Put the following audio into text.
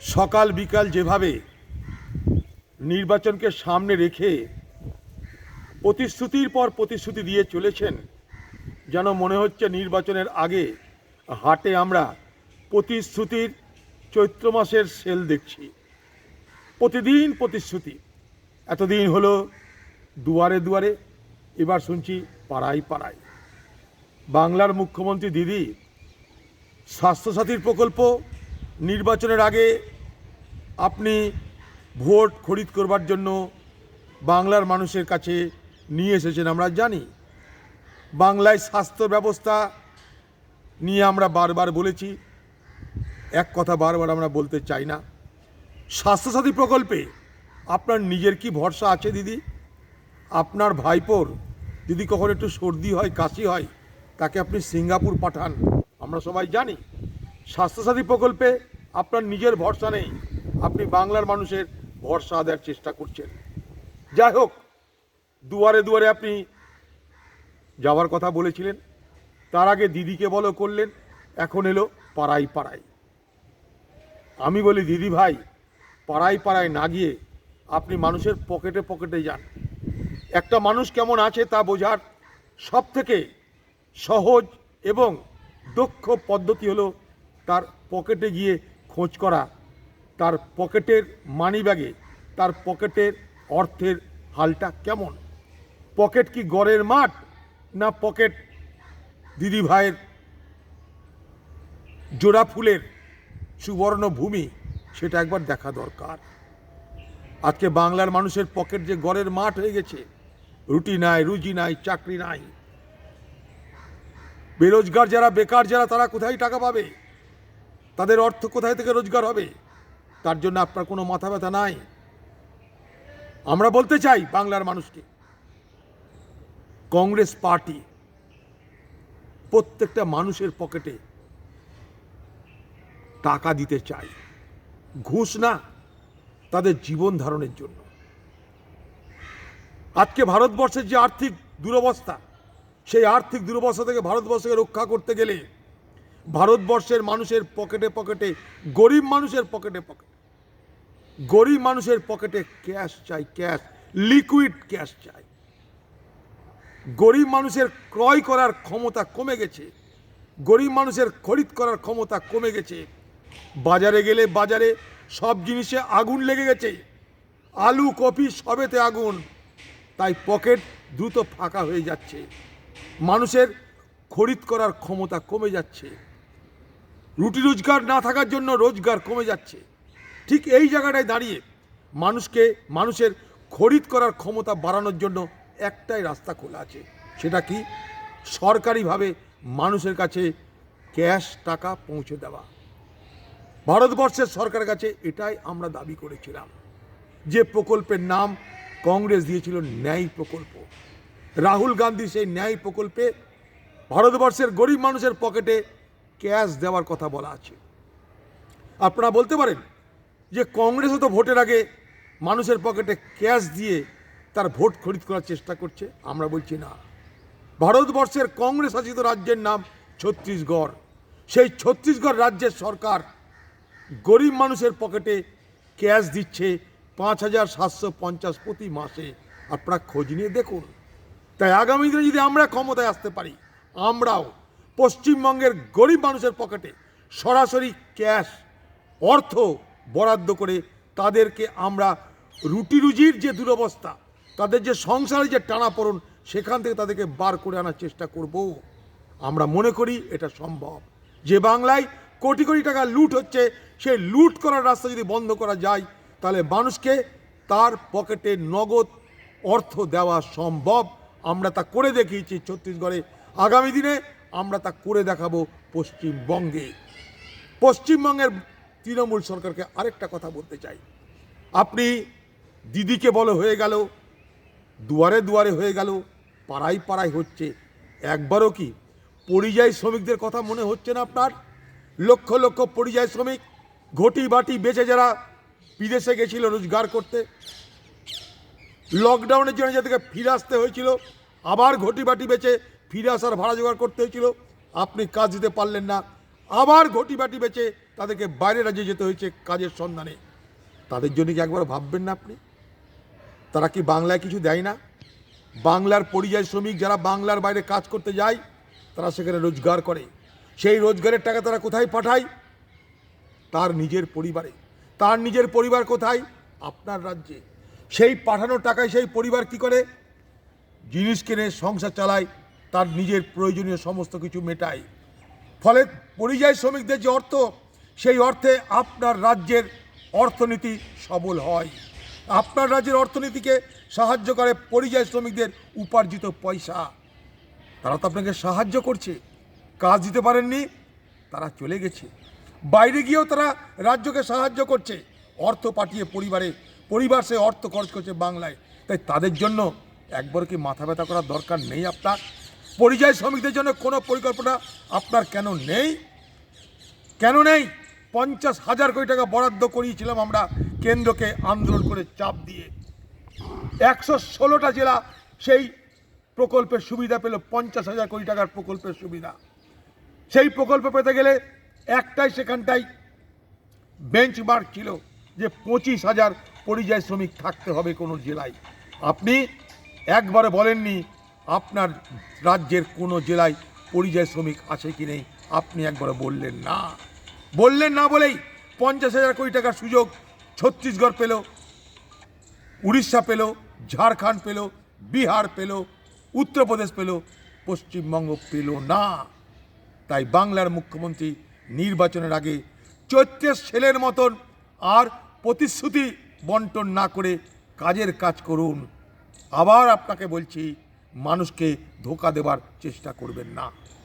সকাল বিকাল যেভাবে নির্বাচনকে সামনে রেখে প্রতিশ্রুতির পর প্রতিশ্রুতি দিয়ে চলেছেন, যেন মনে হচ্ছে নির্বাচনের আগে হাটে আমরা প্রতিশ্রুতির চৈত্র মাসের সেল দেখছি। প্রতিদিন প্রতিশ্রুতি। এতদিন হলো দুয়ারে দুয়ারে, এবার শুনছি পাড়ায় পাড়ায়। বাংলার মুখ্যমন্ত্রী দিদি, স্বাস্থ্যসাথীর প্রকল্প নির্বাচনের আগে আপনি ভোট খরিদ করবার জন্য বাংলার মানুষের কাছে নিয়ে এসেছেন, আমরা জানি। বাংলায় স্বাস্থ্য ব্যবস্থা নিয়ে আমরা বারবার বলেছি। এক কথা বারবার আমরা বলতে চাই না। স্বাস্থ্যসাথী প্রকল্পে আপনার নিজের কি ভরসা আছে, দিদি? আপনার ভাইপোর যদি কখনো একটু সর্দি হয়, কাশি হয়, তাকে আপনি সিঙ্গাপুর পাঠান, আমরা সবাই জানি। স্বাস্থ্যসাথী প্রকল্পে আপনার নিজের ভরসা নেই। আপনি বাংলার মানুষের ভরসা দেওয়ার চেষ্টা করছেন। যাই হোক, দুয়ারে দুয়ারে আপনি যাওয়ার কথা বলেছিলেন। তার আগে দিদিকে বলো করলেন। এখন এলো পাড়াই পাড়াই আমি বলি, দিদি ভাই, পাড়ায় পাড়ায় না গিয়ে আপনি মানুষের পকেটে পকেটে যান। একটা মানুষ কেমন আছে তা বোঝার সব থেকে সহজ এবং দক্ষ পদ্ধতি হলো তার পকেটে গিয়ে খোঁজ করা, তার পকেটের মানিব্যাগে তার পকেটের অর্থের হালটা কেমন? পকেট কি গড়ের মাঠ না পকেট দিদি ভাইয়ের জোড়া ফুলের সুবর্ণ ভূমি সেটা একবার দেখা দরকার। আজকে বাংলার মানুষের পকেট যে গড়ের মাঠ হয়ে গেছে, রুটি নাই, রুজি নাই, চাকরি নাই। বেরোজগার যারা, বেকার যারা, তারা কোথায় টাকা পাবে? তাদের অর্থ কোথায় থেকে রোজগার হবে? তার জন্য আপনার কোনো মাথা ব্যথা নাই? আমরা বলতে চাই বাংলার মানুষকে, কংগ্রেস পার্টি প্রত্যেকটা মানুষের পকেটে টাকা দিতে চাই ঘুষ না, তাদের জীবন ধারণের জন্য। আজকে ভারতবর্ষের যে আর্থিক দুরবস্থা, সেই আর্থিক দুরবস্থা থেকে ভারতবর্ষকে রক্ষা করতে গেলে ভারতবর্ষের মানুষের পকেটে পকেটে, গরিব মানুষের পকেটে পকেটে। গরিব মানুষের পকেটে ক্যাশ চাই ক্যাশ লিকুইড ক্যাশ চাই। গরিব মানুষের ক্রয় করার ক্ষমতা কমে গেছে। গরিব মানুষের খরিদ করার ক্ষমতা কমে গেছে। বাজারে গেলে বাজারে সব জিনিসে আগুন লেগে গেছে। আলু, কপি সবেতে আগুন। তাই পকেট দ্রুত ফাঁকা হয়ে যাচ্ছে। মানুষের খরিদ করার ক্ষমতা কমে যাচ্ছে। রুটি রোজগার না থাকার জন্য রোজগার কমে যাচ্ছে। ঠিক এই জায়গাটায় দাঁড়িয়ে মানুষকে, মানুষের খরিদ করার ক্ষমতা বাড়ানোর জন্য একটাই রাস্তা খোলা আছে। সেটা কি? সরকারিভাবে মানুষের কাছে ক্যাশ টাকা পৌঁছে দেওয়া। ভারতবর্ষের সরকারের কাছে এটাই আমরা দাবি করেছিলাম যে প্রকল্পের নাম কংগ্রেস দিয়েছিল ন্যায় প্রকল্প। রাহুল গান্ধী সেই ন্যায় প্রকল্পে ভারতবর্ষের গরিব মানুষের পকেটে ক্যাশ দেওয়ার কথা বলা আছে। আপনারা বলতে পারেন যে কংগ্রেসও তো ভোটের আগে মানুষের পকেটে ক্যাশ দিয়ে তার ভোট খরিদ করার চেষ্টা করছে, আমরা বলছি না। ভারতবর্ষের কংগ্রেস শাসিত রাজ্যের নাম ছত্তিশগড়। সেই ছত্তিশগড় রাজ্যের সরকার গরিব মানুষের পকেটে ক্যাশ দিচ্ছে পাঁচ হাজার সাতশো পঞ্চাশ প্রতি মাসে। আপনারা খোঁজ নিয়ে দেখুন। তাই আগামী দিনে যদি আমরা ক্ষমতায় আসতে পারি, আমরাও পশ্চিমবঙ্গের গরিব মানুষের পকেটে সরাসরি ক্যাশ, অর্থ বরাদ্দ করে তাদেরকে আমরা রুটি রুজির যে দুরবস্থা, তাদের যে সংসারে যে টানাপোড়ন, সেখান থেকে তাদেরকে বার করে আনার চেষ্টা করব। আমরা মনে করি এটা সম্ভব। যে বাংলায় কোটি কোটি টাকা লুট হচ্ছে সেই লুট করার রাস্তা যদি বন্ধ করা যায়, তাহলে মানুষকে তার পকেটে নগদ অর্থ দেওয়া সম্ভব। আমরা তা করে দেখিয়েছি ছত্তিশগড়ে। আগামী দিনে আমরা তা করে দেখাবো পশ্চিমবঙ্গে। পশ্চিমবঙ্গের তৃণমূল সরকারকে আরেকটা কথা বলতে চাই। আপনি দিদিকে বলো হয়ে গেল, দুয়ারে দুয়ারে হয়ে গেল, পাড়ায় পাড়ায় হচ্ছে। একবারও কি পরিযায়ী শ্রমিকদের কথা মনে হচ্ছে না আপনার? লক্ষ লক্ষ পরিযায়ী শ্রমিক ঘটি বাটি বেচে যারা বিদেশে গেছিল রোজগার করতে। লকডাউনের জন্য যাদেরকে ফিরে আসতে হয়েছিল, আবার ঘটি বাটি বেচে ফিরে আসার ভাড়া জোগাড় করতে হয়েছিল। আপনি কাজ দিতে পারলেন না। আবার ঘটি বাটি বেচে তাদেরকে বাইরে রাজ্যে যেতে হয়েছে কাজের সন্ধানে। তাদের জন্য কি একবার ভাববেন না আপনি? তারা কি বাংলায় কিছু দেয় না? বাংলার পরিযায়ী শ্রমিক যারা বাংলার বাইরে কাজ করতে যায়, তারা সেখানে রোজগার করে। সেই রোজগারের টাকা তারা কোথায় পাঠায়? তার নিজের পরিবারে। তার নিজের পরিবার কোথায়? আপনার রাজ্যে। সেই পাঠানো টাকায় সেই পরিবার কি করে? জিনিস কিনে সংসার চালায় তার নিজের প্রয়োজনীয় সমস্ত কিছু মেটায়। ফলে পরিযায়ী শ্রমিকদের যে অর্থ, সেই অর্থে আপনার রাজ্যের অর্থনীতি সবল হয়। আপনার রাজ্যের অর্থনীতিকে সাহায্য করে পরিযায়ী শ্রমিকদের উপার্জিত পয়সা। তারা তো আপনাকে সাহায্য করছে, কাজ দিতে পারেননি, তারা চলে গেছে। বাইরে গিয়েও তারা রাজ্যকে সাহায্য করছে, অর্থ পাঠিয়ে পরিবারে, পরিবার সে অর্থ খরচ করছে বাংলায়। তাই তাদের জন্য একবার কি মাথা ব্যথা করার দরকার নেই আপনার? পরিযায়ী শ্রমিকদের জন্য কোনো পরিকল্পনা আপনার কেন নেই? কেন নেই? পঞ্চাশ হাজার কোটি টাকা বরাদ্দ করিয়েছিলাম আমরা কেন্দ্রকে আন্দোলন করে চাপ দিয়ে। একশো ষোলোটা জেলা সেই প্রকল্পের সুবিধা পেল, পঞ্চাশ হাজার কোটি টাকার প্রকল্পের সুবিধা। সেই প্রকল্প পেতে গেলে একটাই সেখানটাই বেঞ্চ মার্ক ছিল যে পঁচিশ হাজার পরিযায়ী শ্রমিক থাকতে হবে কোনো জেলায়। আপনি একবারে বলেননি আপনার রাজ্যের কোনো জেলায় পরিযায়ী শ্রমিক আছে কি নেই, আপনি একবার বললেন না। বললেন না বলেই পঞ্চাশ হাজার কোটি টাকার সুযোগ ছত্তিশগড় পেল, উড়িষ্যা পেল, ঝাড়খণ্ড পেল, বিহার পেল, উত্তরপ্রদেশ পেল, পশ্চিমবঙ্গ পেল না। তাই বাংলার মুখ্যমন্ত্রী নির্বাচনের আগে চৈত্রের ছেলের মতন আর প্রতিশ্রুতি বন্টন না করে কাজের কাজ করুন। আবার আপনাকে বলছি মানুষকে ধোকা দেবার চেষ্টা করবেন না।